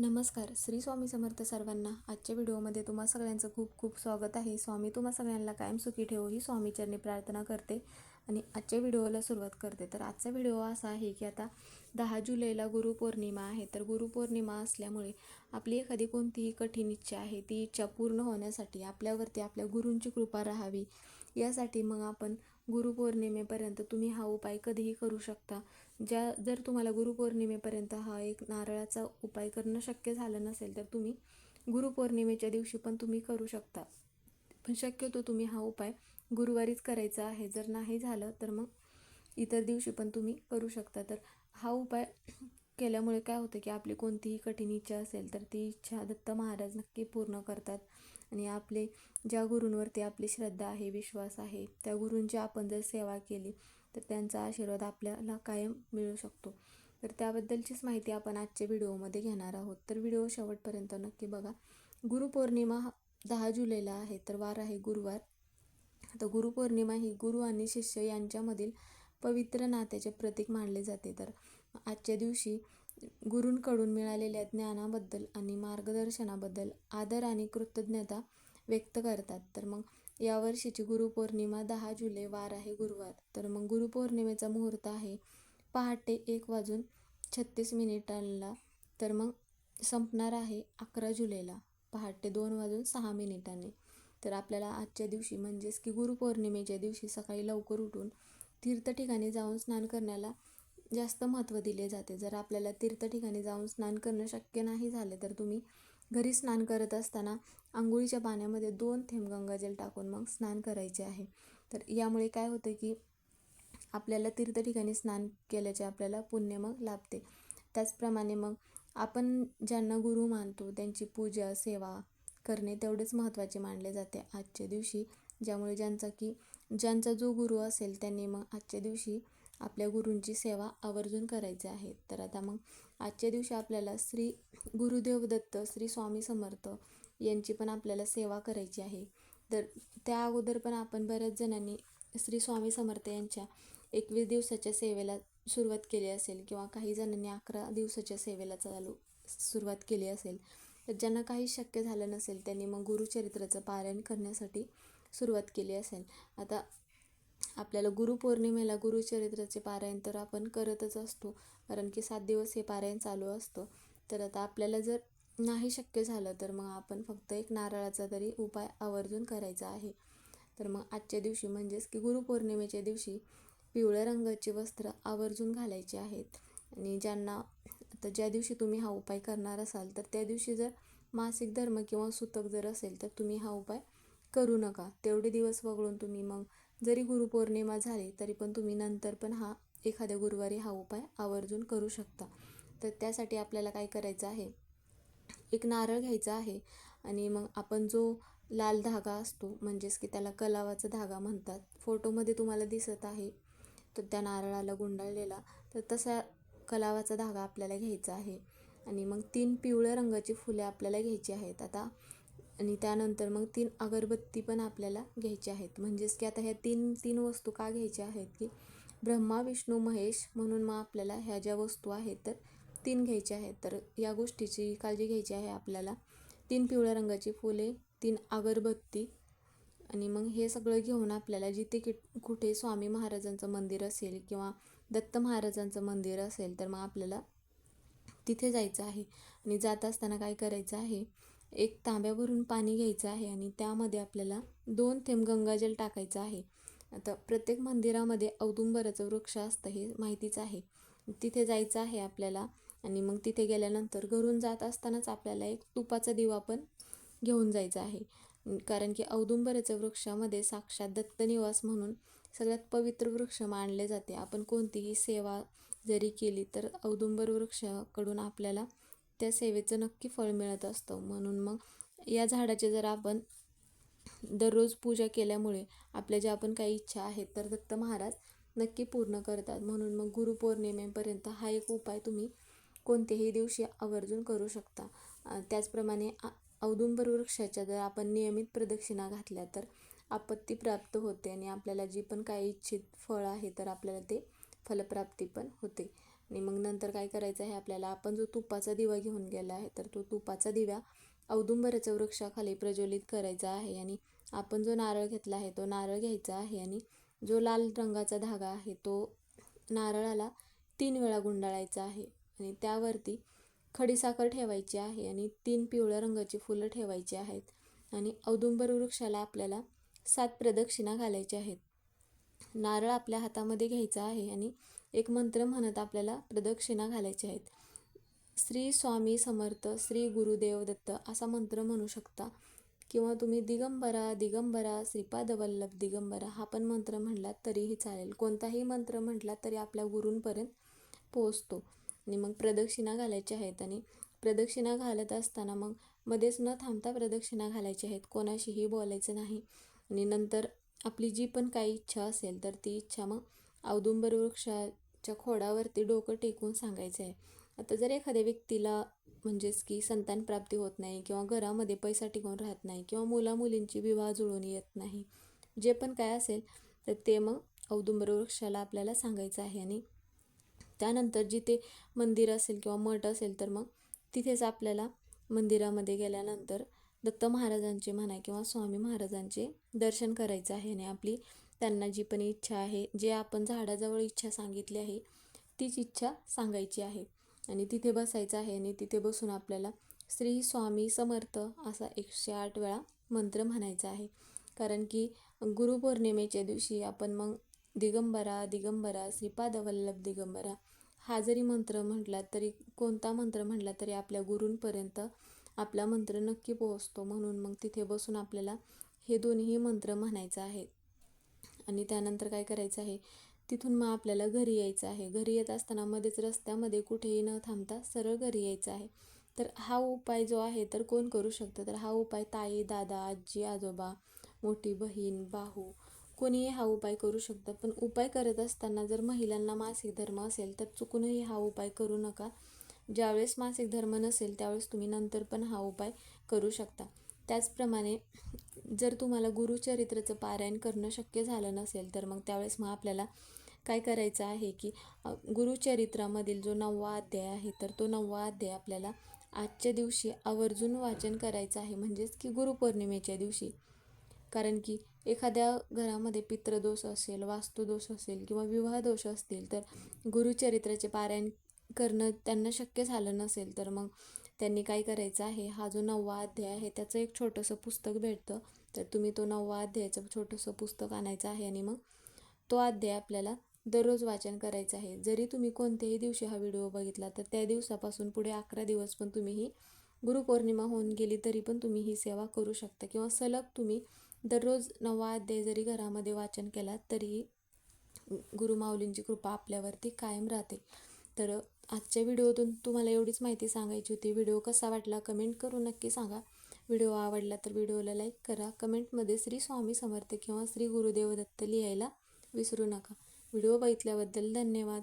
नमस्कार श्री स्वामी समर्थ सर्वांना आजच्या व्हिडिओमध्ये तुम्हा सगळ्यांचं खूप खूप स्वागत आहे. स्वामी तुम्हा सगळ्यांना कायम सुखी ठेवो ही स्वामीचरणी प्रार्थना करते आणि आजच्या व्हिडिओला सुरुवात करते. तर आजचा व्हिडिओ असा आहे की आता दहा जुलैला गुरुपौर्णिमा आहे. तर गुरुपौर्णिमा असल्यामुळे आपली एखादी कोणतीही कठीण इच्छा आहे ती इच्छा पूर्ण होण्यासाठी आपल्यावरती आपल्या गुरूंची कृपा राहावी. यासाठी मग आपण गुरुपौर्णिमेपर्यंत तुम्ही हा उपाय कधीही करू शकता. ज्या जर तुम्हाला गुरुपौर्णिमेपर्यंत हा एक नारळाचा उपाय करणं शक्य झालं नसेल तर तुम्ही गुरुपौर्णिमेच्या दिवशी पण तुम्ही करू शकता. पण शक्यतो तुम्ही हा उपाय गुरुवारीच करायचा आहे. जर नाही झालं तर मग इतर दिवशी पण तुम्ही करू शकता. तर हा उपाय केल्यामुळे काय होतं की आपली कोणतीही कठीण इच्छा असेल तर ती इच्छा दत्त महाराज नक्की पूर्ण करतात. आणि आपले ज्या गुरूंवरती आपली श्रद्धा आहे विश्वास आहे त्या गुरूंची आपण जर सेवा केली तर त्यांचा आशीर्वाद आपल्याला कायम मिळू शकतो. तर त्याबद्दलचीच माहिती आपण आजच्या व्हिडिओमध्ये घेणार आहोत. तर व्हिडिओ शेवटपर्यंत नक्की बघा. गुरुपौर्णिमा दहा जुलैला आहे तर वार आहे गुरुवार. तर गुरुपौर्णिमा ही गुरु आणि शिष्य यांच्यामधील पवित्र नात्याचे प्रतीक मानले जाते. तर आजच्या दिवशी गुरूंकडून मिळालेल्या ज्ञानाबद्दल आणि मार्गदर्शनाबद्दल आदर आणि कृतज्ञता व्यक्त करतात. तर मग यावर्षीची गुरुपौर्णिमा दहा जुलै वार आहे गुरुवार. तर मग गुरुपौर्णिमेचा मुहूर्त आहे पहाटे एक वाजून छत्तीस मिनिटांना तर मग संपणार आहे अकरा जुलैला पहाटे दोन वाजून सहा मिनिटांनी. तर आपल्याला आजच्या दिवशी म्हणजेच की गुरुपौर्णिमेच्या दिवशी सकाळी लवकर उठून तीर्थ ठिकाणी जाऊन स्नान करण्याला जास्त महत्त्व दिले जाते. जर आपल्याला तीर्थ ठिकाणी जाऊन स्नान करणं शक्य नाही झालं तर तुम्ही घरी स्नान करत असताना आंघोळीच्या पाण्यामध्ये दोन थेंब गंगाजल टाकून मग स्नान करायचे आहे. तर यामुळे काय होतं की आपल्याला तीर्थ ठिकाणी स्नान केल्याचे आपल्याला पुण्य मग लाभते. त्याचप्रमाणे मग आपण ज्यांना गुरु मानतो त्यांची पूजा सेवा करणे तेवढेच महत्त्वाचे मानले जाते आजच्या दिवशी. ज्यामुळे ज्यांचा की ज्यांचा जो गुरु असेल त्यांनी मग आजच्या दिवशी आपल्या गुरूंची सेवा आवर्जून करायची आहे. तर आता मग आजच्या दिवशी आपल्याला श्री गुरुदेव दत्त श्री स्वामी समर्थ यांची पण आपल्याला सेवा करायची आहे. तर त्या अगोदर पण आपण बऱ्याच जणांनी श्री स्वामी समर्थ यांच्या एकवीस दिवसाच्या सेवेला सुरुवात केली असेल किंवा काही जणांनी अकरा दिवसाच्या सेवेला चालू सुरुवात केली असेल. तर ज्यांना काही शक्य झालं नसेल त्यांनी मग गुरुचरित्राचं पारायण करण्यासाठी सुरुवात केली असेल. आता आपल्याला गुरुपौर्णिमेला गुरुचरित्राचे पारायण तर आपण करतच असतो. कारण की सात दिवस हे पारायण चालू असतं. तर आता आपल्याला जर नाही शक्य झालं तर मग आपण फक्त एक नारळाचा तरी उपाय आवर्जून करायचा आहे. तर मग आजच्या दिवशी म्हणजेच की गुरुपौर्णिमेच्या दिवशी पिवळ्या रंगाची वस्त्र आवर्जून घालायची आहेत. आणि ज्यांना आता ज्या दिवशी तुम्ही हा उपाय करणार असाल तर त्या दिवशी जर मासिक धर्म किंवा सुतक जर असेल तर तुम्ही हा उपाय करू नका. तेवढे दिवस वगळून तुम्ही मग जरी गुरुपौर्णिमा झाली तरी पण तुम्ही नंतर पण हा एखाद्या गुरुवारी हा उपाय आवर्जून करू शकता. तर त्यासाठी आपल्याला काय करायचं आहे? एक नारळ घ्यायचा आहे आणि मग आपण जो लाल धागा असतो म्हणजेच की त्याला कलावाचा धागा म्हणतात फोटोमध्ये तुम्हाला दिसत आहे. तर त्या नारळाला गुंडाळलेला तर तसा कलावाचा धागा आपल्याला घ्यायचा आहे. आणि मग तीन पिवळ्या रंगाची फुले आपल्याला घ्यायची आहेत. आता आणि त्यानंतर मग तीन अगरबत्ती पण आपल्याला घ्यायची आहेत. म्हणजेच की आता ह्या तीन तीन वस्तू का घ्यायच्या आहेत की ब्रह्मा विष्णू महेश म्हणून मग आपल्याला ह्या ज्या वस्तू आहेत तर तीन घ्यायच्या आहेत. तर या गोष्टीची काळजी घ्यायची आहे आपल्याला. तीन पिवळ्या रंगाची फुले तीन अगरबत्ती आणि मग हे सगळं घेऊन आपल्याला जिथे कि कुठे स्वामी महाराजांचं मंदिर असेल किंवा दत्त महाराजांचं मंदिर असेल तर मग आपल्याला तिथे जायचं आहे. आणि जात असताना काय करायचं आहे एक तांब्यावरून पाणी घ्यायचं आहे आणि त्यामध्ये आपल्याला दोन थेंब गंगाजल टाकायचं आहे. आता प्रत्येक मंदिरामध्ये औदुंबराचं वृक्ष असतं हे माहितीच आहे. तिथे जायचं आहे आपल्याला आणि मग तिथे गेल्यानंतर घरून जात असतानाच आपल्याला एक तुपाचा दिवा पण घेऊन जायचा आहे. कारण की औदुंबराच्या वृक्षामध्ये साक्षात दत्तनिवास म्हणून सगळ्यात पवित्र वृक्ष मानले जाते. आपण कोणतीही सेवा जरी केली तर औदुंबर वृक्षाकडून आपल्याला त्या सेवेचं नक्की फळ मिळत असतं. म्हणून मग या झाडाचे जर आपण दररोज पूजा केल्यामुळे आपल्या ज्या आपण काही इच्छा आहेत तर दत्त महाराज नक्की पूर्ण करतात. म्हणून मग गुरुपौर्णिमेपर्यंत हा एक उपाय तुम्ही कोणत्याही दिवशी आवर्जून करू शकता. त्याचप्रमाणे औदुंबर वृक्षाच्या जर आपण नियमित प्रदक्षिणा घातल्या तर आपत्ती प्राप्त होते आणि आपल्याला जी पण काही इच्छित फळ आहे तर आपल्याला ते फलप्राप्ती पण होते. आणि मग नंतर काय करायचं आहे आपल्याला? आपण जो तुपाचा दिवा घेऊन गेला आहे तर तो तुपाचा दिवा औदुंबराच्या वृक्षाखाली प्रज्वलित करायचा आहे. आणि आपण जो नारळ घेतला आहे तो नारळ घ्यायचा आहे. आणि जो लाल रंगाचा धागा आहे तो नारळाला तीन वेळा गुंडाळायचा आहे. आणि त्यावरती खडीसाखर ठेवायची आहे आणि तीन पिवळ्या रंगाची फुलं ठेवायची आहेत. आणि औदुंबर वृक्षाला आपल्याला सात प्रदक्षिणा घालायच्या आहेत. नारळ आपल्या हातामध्ये घ्यायचा आहे आणि एक मंत्र म्हणत आपल्याला प्रदक्षिणा घालायच्या आहेत. श्री स्वामी समर्थ श्री गुरुदेव दत्त असा मंत्र म्हणू शकता. किंवा तुम्ही दिगंबरा दिगंबरा श्रीपाद वल्लभ दिगंबरा हा पण मंत्र म्हणलात तरीही चालेल. कोणताही मंत्र म्हटला तरी आपल्या गुरूंपर्यंत पोहोचतो. आणि मग प्रदक्षिणा घालायच्या आहेत आणि प्रदक्षिणा घालत असताना मग मध्येच न थांबता प्रदक्षिणा घालायच्या आहेत. कोणाशीही बोलायचं नाही. आणि नंतर आपली जी पण काही इच्छा असेल तर ती इच्छा मग औदुंबर वृक्षा च्या खोडावरती डोकं टेकून सांगायचं आहे. आता जर एखाद्या व्यक्तीला म्हणजेच की संतान प्राप्ती होत नाही किंवा घरामध्ये पैसा टिकून राहत नाही किंवा मुलामुलींची विवाह जुळून येत नाही जे पण काय असेल तर ते मग औदुंबर वृक्षाला आपल्याला सांगायचं आहे आणि त्यानंतर जिथे मंदिर असेल किंवा मठ असेल तर मग तिथेच आपल्याला मंदिरामध्ये गेल्यानंतर दत्त महाराजांचे म्हणा किंवा स्वामी महाराजांचे दर्शन करायचं आहे आणि आपली त्यांना जी पण इच्छा आहे जे आपण झाडाजवळ इच्छा सांगितली आहे तीच इच्छा सांगायची आहे. आणि तिथे बसायचं आहे आणि तिथे बसून आपल्याला श्री स्वामी समर्थ असा एकशे आठ वेळा मंत्र म्हणायचा आहे. कारण की गुरुपौर्णिमेच्या दिवशी आपण मग दिगंबरा दिगंबरा श्रीपादवल्लभ दिगंबरा हा जरी मंत्र म्हटला तरी कोणता मंत्र म्हटला तरी आपल्या गुरूंपर्यंत आपला मंत्र नक्की पोहोचतो. म्हणून मग तिथे बसून आपल्याला हे दोन्ही मंत्र म्हणायचं आहे. आणि त्यानंतर काय करायचं आहे? तिथून मग आपल्याला घरी यायचं आहे. घरी येत असताना मध्येच रस्त्यामध्ये कुठेही न थांबता सरळ घरी यायचं आहे. तर हा उपाय जो आहे तर कोण करू शकतं? तर हा उपाय ताई दादा आजी आजोबा मोठी बहीण भाऊ कोणीही हा उपाय करू शकतं. पण उपाय करत असताना जर महिलांना मासिक धर्म असेल तर चुकूनही हा उपाय करू नका. ज्यावेळेस मासिक धर्म नसेल त्यावेळेस तुम्ही नंतर पण हा उपाय करू शकता. त्याचप्रमाणे जर तुम्हाला गुरुचरित्राचं पारायण करणं शक्य झालं नसेल तर मग त्यावेळेस मग आपल्याला काय करायचं आहे की गुरुचरित्रामधील जो नववा अध्याय आहे तर तो नववा अध्याय आपल्याला आजच्या दिवशी आवर्जून वाचन करायचं आहे म्हणजेच की गुरुपौर्णिमेच्या दिवशी. कारण की एखाद्या घरामध्ये पित्रदोष असेल वास्तुदोष असेल किंवा विवाह दोष असतील तर गुरुचरित्राचे पारायण करणं त्यांना शक्य झालं नसेल तर मग त्यांनी काय करायचं आहे हा जो नववा अध्याय आहे त्याचं एक छोटंसं पुस्तक भेटतं. तर तुम्ही तो नववा अध्यायाचं छोटंसं पुस्तक आणायचं आहे आणि मग तो अध्याय आपल्याला दररोज वाचन करायचं आहे. जरी तुम्ही कोणत्याही दिवशी हा व्हिडिओ बघितला तर त्या दिवसापासून पुढे अकरा दिवस पण तुम्ही ही गुरुपौर्णिमा होऊन गेली तरी पण तुम्ही ही सेवा करू शकता. किंवा सलग तुम्ही दररोज नववा अध्याय जरी घरामध्ये वाचन केलात तरीही गुरुमाऊलींची कृपा आपल्यावरती कायम राहते. तर आजच्या व्हिडिओतून तुम्हाला एवढीच माहिती सांगायची होती. व्हिडिओ कसा वाटला कमेंट करून नक्की सांगा. व्हिडिओ आवडला तर व्हिडिओला लाईक करा. कमेंटमध्ये श्री स्वामी समर्थ किंवा श्री गुरुदेव दत्त लिहायला विसरू नका. व्हिडिओ बघितल्याबद्दल धन्यवाद.